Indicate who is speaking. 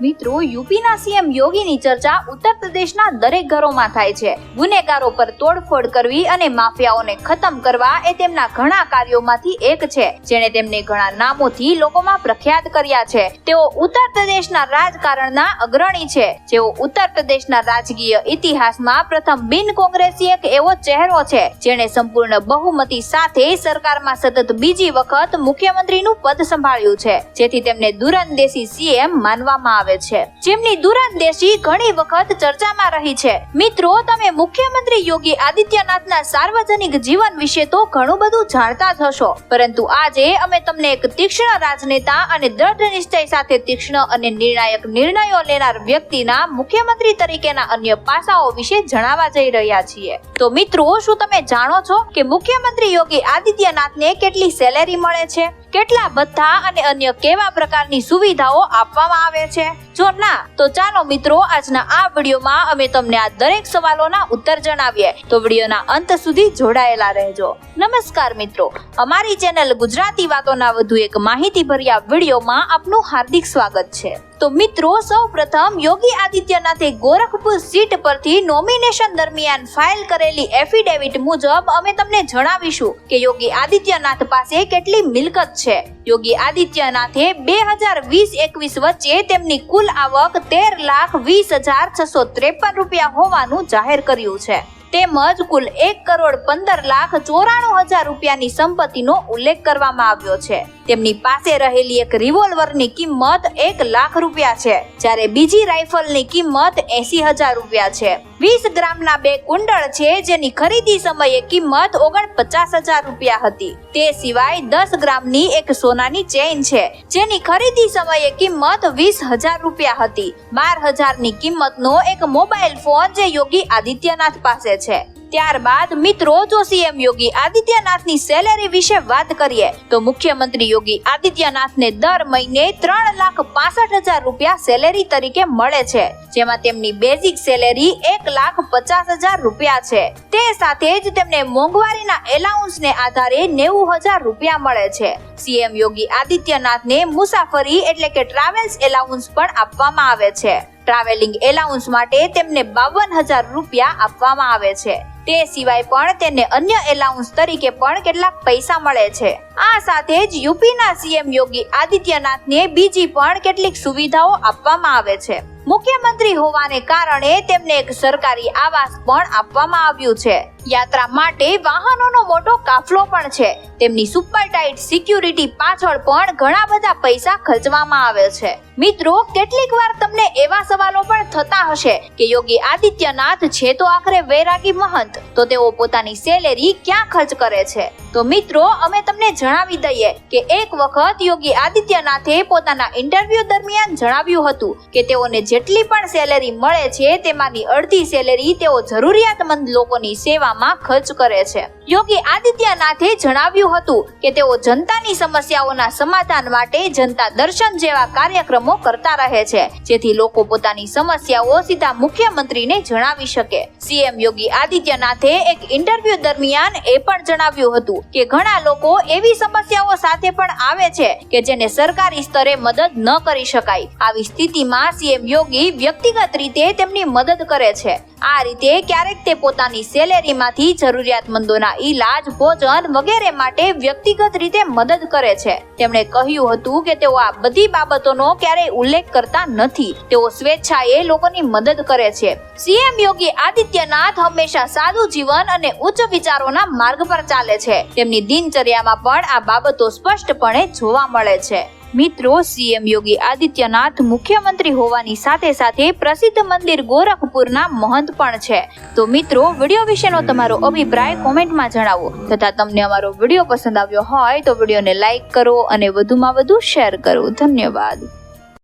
Speaker 1: મિત્રો, યુપીના સીએમ યોગીની ચર્ચા ઉત્તર પ્રદેશના દરેક ઘરોમાં થાય છે. ગુનેગારો પર તોડફોડ કરવી અને માફિયાઓને ખતમ કરવા એ તેમના ઘણા કાર્યોમાંથી એક છે. જેણે તેમને ઘણા નામોથી લોકોમાં પ્રખ્યાત કર્યા છે. તેઓ ઉત્તર પ્રદેશના રાજકારણના અગ્રણી છે. જેઓ ઉત્તર પ્રદેશના રાજકીય ઇતિહાસમાં પ્રથમ બિન કોંગ્રેસી એક એવો ચહેરો છે. જેણે સંપૂર્ણ બહુમતી સાથે સરકારમાં સતત બીજી વખત મુખ્યમંત્રીનું પદ સંભાળ્યું છે. જેથી તેમને દૂરંદેશી સીએમ માનવામાં આવે. છે. જેમની દૂરંદેશી ઘણી વખત ચર્ચામાં રહી છે. મિત્રો, તમે મુખ્યમંત્રી યોગી આદિત્યનાથના સાર્વજનિક જીવન વિશે તો ઘણું બધું જાણતા હશો. પરંતુ આજે અમે તમને એક તીક્ષ્ણ રાજનેતા અને દ્રઢ નિશ્ચય સાથે તીક્ષ્ણ અને નિર્ણાયક નિર્ણયો લેનાર વ્યક્તિના મુખ્યમંત્રી તરીકેના અન્ય પાસાઓ વિશે જણાવવા જઈ રહ્યા છીએ. તો મિત્રો, શું તમે જાણો છો કે મુખ્યમંત્રી યોગી આદિત્યનાથને કેટલી સેલેરી મળે છે? કેટલા ભથ્થા અને અન્ય કેવા પ્રકારની સુવિધાઓ આપવામાં આવે છે? જો ના, તો ચાલો મિત્રો, આજના આ વિડીયોમાં અમે તમને આ દરેક સવાલોના ઉત્તર જણાવીએ. તો વિડીયોના અંત સુધી જોડાયેલા રહેજો. નમસ્કાર મિત્રો. અમારી ચેનલ ગુજરાતી વાતોના વધુ એક માહિતીભર્યા વિડીયોમાં આપનું હાર્દિક સ્વાગત છે. તો મિત્રો સૌ પ્રથમ યોગી આદિત્યનાથે ગોરખપુર સીટ પરથી નોમિનેશન દરમિયાન ફાઇલ કરેલી એફિડેવિટ મુજબ અમે તમને જણાવીશું કે યોગી આદિત્યનાથ પાસે કેટલી મિલકત છે. યોગી આદિત્યનાથે બે હજાર વીસ એકવીસ વચ્ચે તેમની કુલ આવક તેર લાખ વીસ હજાર છસો ત્રેપન રૂપિયા હોવાનું જાહેર કર્યું છે. તેમજ કુલ એક કરોડ પંદર લાખ ચોરાણું હજાર રૂપિયાની સંપત્તિનો ઉલ્લેખ કરવામાં આવ્યો છે. તેમની પાસે રહેલી એક રિવોલ્વરની કિંમત એક લાખ રૂપિયા છે, જ્યારે બીજી રાઇફલની કિંમત એસી હજાર રૂપિયા છે. વીસ ગ્રામના બે કુંડળ છે, જેની ખરીદી સમયે કિંમત ઓગણપચાસ હજાર રૂપિયા હતી. તે સિવાય દસ ગ્રામની એક સોનાની ચેઇન છે, જેની ખરીદી સમયે કિંમત વીસ હજાર રૂપિયા હતી. બાર હજારની કિંમતનો એક મોબાઈલ ફોન જે યોગી આદિત્યનાથ પાસે છે. ત્યારબાદ મિત્રો, જો સીએમ યોગી આદિત્યનાથની સેલેરી વિશે વાત કરીએ, તો મુખ્યમંત્રી યોગી આદિત્યનાથને દર મહિને ત્રણ લાખ પાસઠ હજાર રૂપિયા સેલેરી તરીકે મળે છે, જેમાં તેમની બેઝિક સેલેરી એક લાખ પચાસ હજાર રૂપિયા છે. તે સાથે જ તેમને મોંઘવારીના એલાઉન્સને આધારે નેવું હજાર રૂપિયા મળે છે. સીએમ યોગી આદિત્યનાથને મુસાફરી એટલે કે ટ્રાવેલ્સ એલાઉન્સ પણ આપવામાં આવે છે. ટ્રાવેલિંગ એલાઉન્સ માટે તેમને બાવન હજાર રૂપિયા આપવામાં આવે છે. તે સિવાય પણ તેને અન્ય એલાઉન્સ તરીકે પણ કેટલાક પૈસા મળે છે. આ સાથે જ યુપીના સીએમ યોગી આદિત્યનાથને બીજી પણ કેટલીક સુવિધાઓ આપવામાં આવે છે. મુખ્યમંત્રી હોવાને કારણે તેમને એક સરકારી આવાસ પણ આપવામાં આવ્યું છે. યાત્રા માટે વાહનોનો મોટો કાફલો પણ છે. તેમની સુપર ટાઇટ સિક્યુરિટી પાછળ પણ ઘણા બધા પૈસા ખર્ચવામાં આવે છે. મિત્રો, કેટલીક વાર તમને એવા સવાલો પણ થતા હશે કે, યોગી આદિત્યનાથ છે તો આખરે વૈરાગી મહંત તો તેઓ પોતાની સેલેરી ક્યાં ખર્ચ કરે છે? તો મિત્રો, અમે તમને જણાવી દઈએ કે એક વખત યોગી આદિત્યનાથે પોતાના ઇન્ટરવ્યુ દરમિયાન જણાવ્યું હતું કે તેઓને જેટલી પણ સેલેરી મળે છે, તેમાંની અડધી સેલેરી તેઓ જરૂરિયાતમંદ લોકોની સેવામાં ખર્ચ કરે છે. યોગી આદિત્યનાથે જણાવ્યું હતું કે તેઓ જનતાની સમસ્યાઓના સમાધાન માટે જનતા દર્શન જેવા કાર્યક્રમો કરતા રહે છે. જેથી લોકો પોતાની સમસ્યાઓ સીધા મુખ્યમંત્રીને જણાવી શકે. સીએમ યોગી આદિત્યનાથે એક ઇન્ટરવ્યુ દરમિયાન એ પણ જણાવ્યું હતું કે ઘણા લોકો એવી સમસ્યાઓ સાથે પણ આવે છે કે જેને સરકારી સ્તરે મદદ ન કરી શકાય. આવી સ્થિતિમાં સીએમ યોગી વ્યક્તિગત રીતે તેમની મદદ કરે છે. આ રીતે ક્યારેક તે પોતાની સેલેરીમાંથી જરૂરિયાતમંદોના ઈલાજ, ભોજન વગેરે માટે વ્યક્તિગત રીતે મદદ કરે છે. તેમણે કહ્યું હતું કે તેઓ આ બધી બાબતોનો ક્યારેય ઉલ્લેખ કરતા નથી. તેઓ સ્વેચ્છાએ લોકોની મદદ કરે છે. સીએમ યોગી આદિત્યનાથ હંમેશા સાદું જીવન અને ઉચ્ચ વિચારોના માર્ગ પર ચાલે છે. તેમની દિનચર્યામાં પણ આ બાબતો સ્પષ્ટપણે જોવા મળે છે. મિત્રો સીએમ યોગી આદિત્યનાથ મુખ્યમંત્રી હોવાની સાથે સાથે પ્રસિદ્ધ મંદિર ગોરખપુરના મહંત પણ છે. તો મિત્રો, વીડિયો વિશેનો તમારો અભિપ્રાય કોમેન્ટમાં જણાવો. તથા તમને અમારો વીડિયો પસંદ આવ્યો હોય તો વિડીયોને લાઈક કરો અને વધુમાં વધુ શેર કરો. ધન્યવાદ.